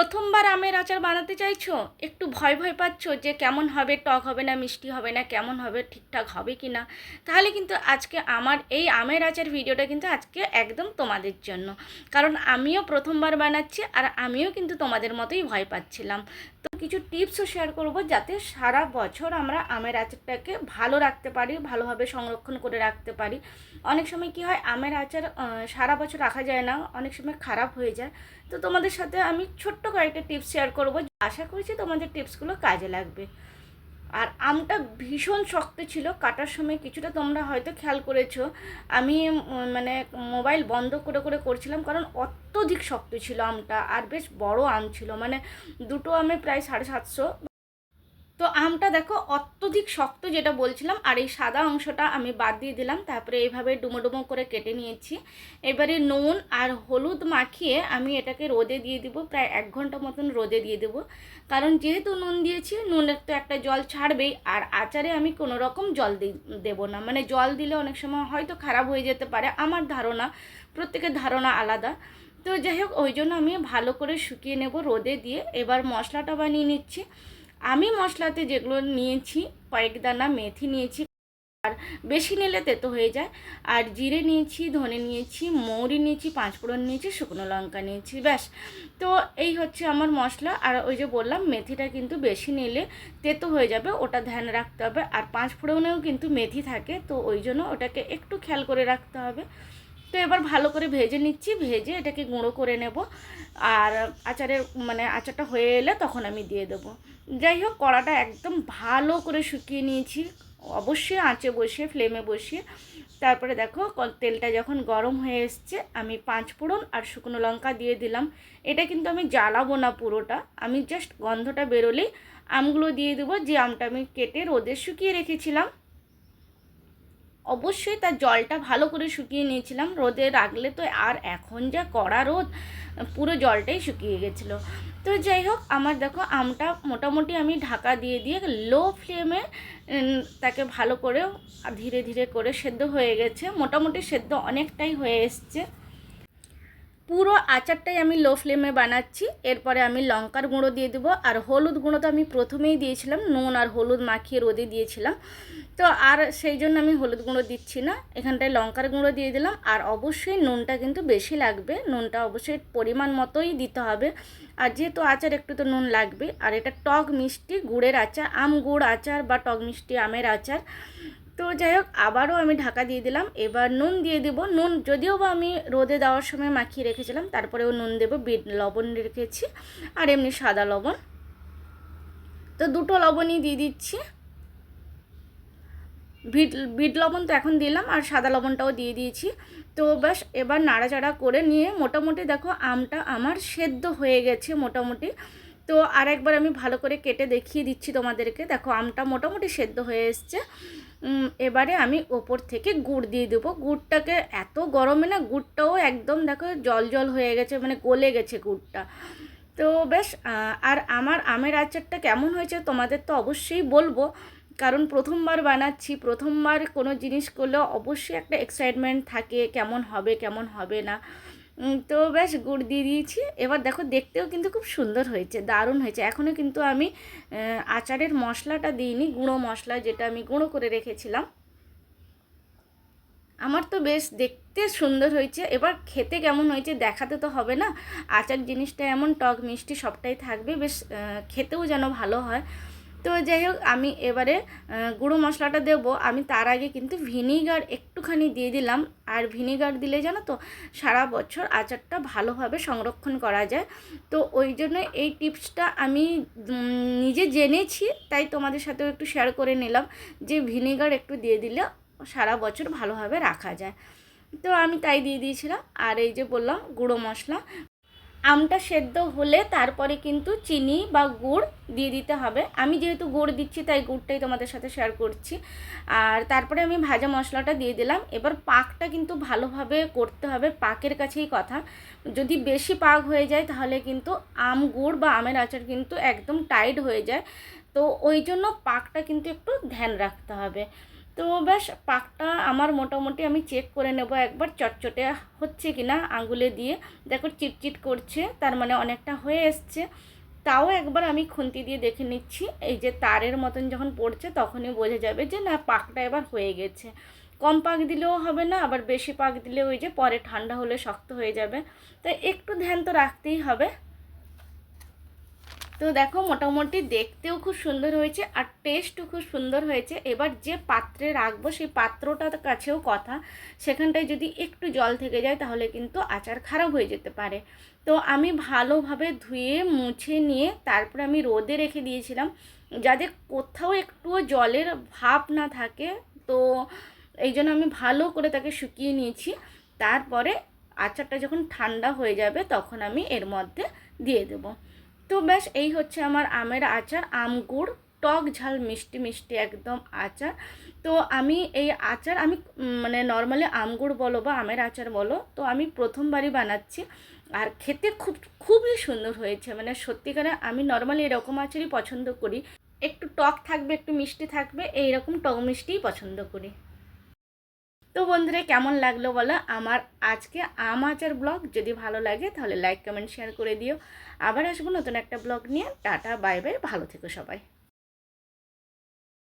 প্রথমবার আমের আচার বানাতে চাইছো? একটু ভয় ভয় পাচ্ছ যে কেমন হবে, টক হবে না, মিষ্টি হবে না, কেমন হবে, ঠিকঠাক হবে কি না? তাহলে কিন্তু আজকে আমার এই আমের আচার ভিডিওটা কিন্তু আজকে একদম তোমাদের জন্য। কারণ আমিও প্রথমবার বানাচ্ছি আর আমিও কিন্তু তোমাদের মতোই ভয় পাচ্ছিলাম। কিছু টিপসও শেয়ার করব যাতে সারা বছর আমরা আমের আচারটাকে ভালো রাখতে পারি, ভালোভাবে সংরক্ষণ করে রাখতে পারি। অনেক সময় কি হয়, আমের আচার সারা বছর রাখা যায় না, অনেক সময় খারাপ হয়ে যায়। তো তোমাদের সাথে আমি ছোট্ট কয়েকটা টিপস শেয়ার করব। আশা করছি তোমাদের টিপসগুলো কাজে লাগবে। আর আমটা ভীষণ শক্ত ছিল, কাটার সময় কিছুটা তোমরা হয়তো খেয়াল করেছ। আমি মানে মোবাইল বন্ধ করে করে করছিলাম কারণ অত্যধিক শক্ত ছিল আমটা, আর বেশ বড় আম ছিল। মানে দুটো আমে প্রায় সাড়ে সাতশো তো আমটা দেখো অত্যধিক শক্ত যেটা বলছিলাম, আর এই সাদা অংশটা আমি বাদ দিয়ে দিলাম, তারপরে এইভাবে ডুমো ডুমো করে কেটে নিয়েছি। এবারে নুন আর হলুদ মাখিয়ে আমি এটাকে রোদে দিয়ে দিব, প্রায় এক ঘণ্টা মতন রোদে দিয়ে দেব। কারণ যেহেতু নুন দিয়েছি, নুনের তো একটা জল ছাড়বেই, আর আচারে আমি কোনো রকম জল দেবো না। মানে জল দিলে অনেক সময় হয়তো খারাপ হয়ে যেতে পারে, আমার ধারণা, প্রত্যেকের ধারণা আলাদা। তো যাই হোক, ওই জন্য আমি ভালো করে শুকিয়ে নেব রোদে দিয়ে। এবার মশলাটা বানিয়ে নিচ্ছি। আমি মশলাতে যেগুলো নিয়েছি, কয়েক দানা মেথি নিয়েছি, আর বেশি নিলে তেতো হয়ে যায়। আর জিরে নিয়েছি, ধনে নিয়েছি, মৌরি নিয়েছি, পাঁচফোড়ন নিয়েছি, শুকনো লঙ্কা নিয়েছি, ব্যাস। তো এই হচ্ছে আমার মশলা। আর ওই যে বললাম, মেথিটা কিন্তু বেশি নিলে তেতো হয়ে যাবে, ওটা ধ্যান রাখতে হবে। আর পাঁচফোড়নেও কিন্তু মেথি থাকে, তো ওই জন্য ওটাকে একটু খেয়াল করে রাখতে হবে। তো এবার ভালো করে ভেজে নিচ্ছি, ভেজে এটাকে গুঁড়ো করে নেব। আর আচারের মানে আচারটা হয়ে এলে তখন আমি দিয়ে দেবো। যাই হোক, কড়াটা একদম ভালো করে শুকিয়ে নিয়েছি। অবশ্যই আঁচে বসিয়ে, ফ্লেমে বসিয়ে। তারপরে দেখো তেলটা যখন গরম হয়ে এসছে, আমি পাঁচ ফোড়ন আর শুকনো লঙ্কা দিয়ে দিলাম। এটা কিন্তু আমি জ্বালাবো না পুরোটা, আমি জাস্ট গন্ধটা বেরোলেই আমগুলো দিয়ে দেবো। যে আমটা আমি কেটে রোদে শুকিয়ে রেখেছিলাম অবশ্যই তার জলটা ভালো করে শুকিয়ে নিয়েছিলাম। রোদে রাখলে তো আর এখন যা কড়া রোদ, পুরো জলটাই শুকিয়ে গেছিল। তো যাই হোক, আমার দেখো আমটা মোটামুটি আমি ঢাকা দিয়ে দিয়ে লো ফ্লেমে তাকে ভালো করে ধীরে ধীরে করে সেদ্ধ হয়ে গেছে। মোটামুটি সেদ্ধ অনেকটাই হয়ে এসছে। পুরো আচারটাই আমি লো ফ্লেমে বানাচ্ছি। এরপরে আমি লঙ্কার গুঁড়ো দিয়ে দেবো। আর হলুদ গুঁড়ো তো আমি প্রথমেই দিয়েছিলাম। নুন আর হলুদ মাখিয়ে রোদে দিয়েছিলাম। তো আর সেই জন্য আমি হলুদ গুঁড়ো দিচ্ছি না। এখানটায় লঙ্কার গুঁড়ো দিয়ে দিলাম। আর অবশ্যই নুনটা কিন্তু বেশি লাগবে। নুনটা অবশ্যই পরিমাণ মতোই দিতে হবে। আর যেহেতু আচার একটু তো নুন লাগবে। আর এটা টক মিষ্টি, গুড়ের আচার, আম গুড় আচার বা টক মিষ্টি, আমের আচার। তো যাই হোক, আবারও আমি ঢাকা দিয়ে দিলাম। এবার নুন দিয়ে দেব। নুন যদিও বা আমি রোদে দেওয়ার সময় মাখিয়ে রেখেছিলাম, তারপরেও নুন দেবো, বিট, লবণ রেখেছি, আর এমনি সাদা লবণ। তো দুটো লবণই দিয়ে দিচ্ছি। বিট বিট লবণ তো এখন দিলাম, আর সাদা লবণটাও দিয়ে দিয়েছি। তো ব্যাস, এবার নাড়াচাড়া করে নিয়ে মোটামুটি দেখো, আমটা আমার সেদ্ধ হয়ে গেছে মোটামুটি। তো আরেকবার আমি ভালো করে কেটে দেখিয়ে দিচ্ছি তোমাদেরকে। দেখো, আমটা মোটামুটি সেদ্ধ হয়ে এসছে। এবারে আমি ওপর থেকে গুড় দিয়ে দেবো। গুড়টাকে এত গরমে না, গুড়টাও একদম দেখো জল জল হয়ে গেছে মানে গলে গেছে গুড়টা। তো বেশ আর আমার আমের আচারটা কেমন হয়েছে তোমাদের তো অবশ্যই বলব। কারণ প্রথমবার বানাচ্ছি, প্রথমবার কোনো জিনিস করলে অবশ্যই একটা এক্সাইটমেন্ট থাকে, কেমন হবে কেমন হবে না। তো বেশ গুড় দিয়ে দিয়েছি। এবার দেখো দেখতেও কিন্তু খুব সুন্দর হয়েছে, দারুণ হয়েছে। এখনও কিন্তু আমি আচারের মশলাটা দিইনি, গুঁড়ো মশলা যেটা আমি গুঁড়ো করে রেখেছিলাম। আমার তো বেশ দেখতে সুন্দর হয়েছে। এবার খেতে কেমন হয়েছে দেখাতে তো হবে না। আচার জিনিসটা এমন টক মিষ্টি সবটাই থাকবে, বেশ খেতেও যেন ভালো হয়। তো যাই হোক, আমি এবারে গুঁড়ো মশলাটা দেব। আমি তার আগে কিন্তু ভিনিগার একটুখানি দিয়ে দিলাম। আর ভিনিগার দিলে জানো তো, সারা বছর আচারটা ভালোভাবে সংরক্ষণ করা যায়। তো ওই জন্য এই টিপসটা আমি নিজে জেনেছি, তাই তোমাদের সাথেও একটু শেয়ার করে নিলাম যে ভিনিগার একটু দিয়ে দিলে সারা বছর ভালোভাবে রাখা যায়। তো আমি তাই দিয়ে দিয়েছিলাম। আর এই যে বললাম, গুঁড়ো মশলা। আমটা সেদ্ধ হলে তারপরে কিন্তু চিনি বা গুড় দিয়ে দিতে হবে। আমি যেহেতু গুড় দিচ্ছি, তাই গুড়টাই তোমাদের সাথে শেয়ার করছি। আর তারপরে আমি ভাজা মশলাটা দিয়ে দিলাম। এবার পাকটা কিন্তু ভালোভাবে করতে হবে, পাকের কাছেই কথা। যদি বেশি পাক হয়ে যায়, তাহলে কিন্তু আম গুড় বা আমের আচার কিন্তু একদম টাইট হয়ে যায়। তো ওই জন্য পাকটা কিন্তু একটু ধ্যান রাখতে হবে। তো ব্যাস পাকটা আমার মোটামুটি আমি চেক করে নেব একবার, চটচটে হচ্ছে কি না আঙুলে দিয়ে। দেখো, চিটচিট করছে, তার মানে অনেকটা হয়ে এসছে। তাও একবার আমি খুন্তি দিয়ে দেখে নিচ্ছি, এই যে তারের মতন যখন পড়ছে তখনই বোঝা যাবে যে না, পাকটা এবার হয়ে গেছে। কম পাক দিলেও হবে না, আবার বেশি পাক দিলে ওই যে পরে ঠান্ডা হলে শক্ত হয়ে যাবে। তাই একটু ধ্যান তো রাখতেই হবে। তো দেখো মোটামুটি দেখতেও খুব সুন্দর হয়েছে আর টেস্টও খুব সুন্দর হয়েছে। এবার যে পাত্রে রাখব সেই পাত্রটার কাছেও কথা। সেখানটায় যদি একটু জল থেকে যায় তাহলে কিন্তু আচার খারাপ হয়ে যেতে পারে। তো আমি ভালোভাবে ধুয়ে, মুছে নিয়ে তারপরে আমি রোদে রেখে দিয়েছিলাম। যাতে কোথাও একটুও জলের ভাব না থাকে, তো এই জন্য আমি ভালো করে তাকে শুকিয়ে নিয়েছি। তারপরে আচারটা যখন ঠান্ডা হয়ে যাবে তখন আমি এর মধ্যে দিয়ে দেবো। তো ব্যাস, এই হচ্ছে আমার আমের আচার, আম গুড়, টক ঝাল, মিষ্টি মিষ্টি একদম আচার। তো আমি এই আচার, আমি মানে নর্মালি আম গুড় বলো বা আমের আচার বলো, তো আমি প্রথমবারই বানাচ্ছি। আর খেতে খুব, খুবই সুন্দর হয়েছে মানে সত্যিকারে আমি নর্মালি এরকম আচারই পছন্দ করি। একটু টক থাকবে, একটু মিষ্টি থাকবে, এইরকম টক মিষ্টিই পছন্দ করি। তো বন্ধুরা, কেমন লাগল বলো? আমার আজকে আম আচার ব্লগ। যদি ভালো লাগে, তাহলে লাইক কমেন্ট শেয়ার করে দিও। আবার আসব নতুন একটা ব্লগ নিয়ে। টাটা বাই বাই ভালো থেকো সবাই।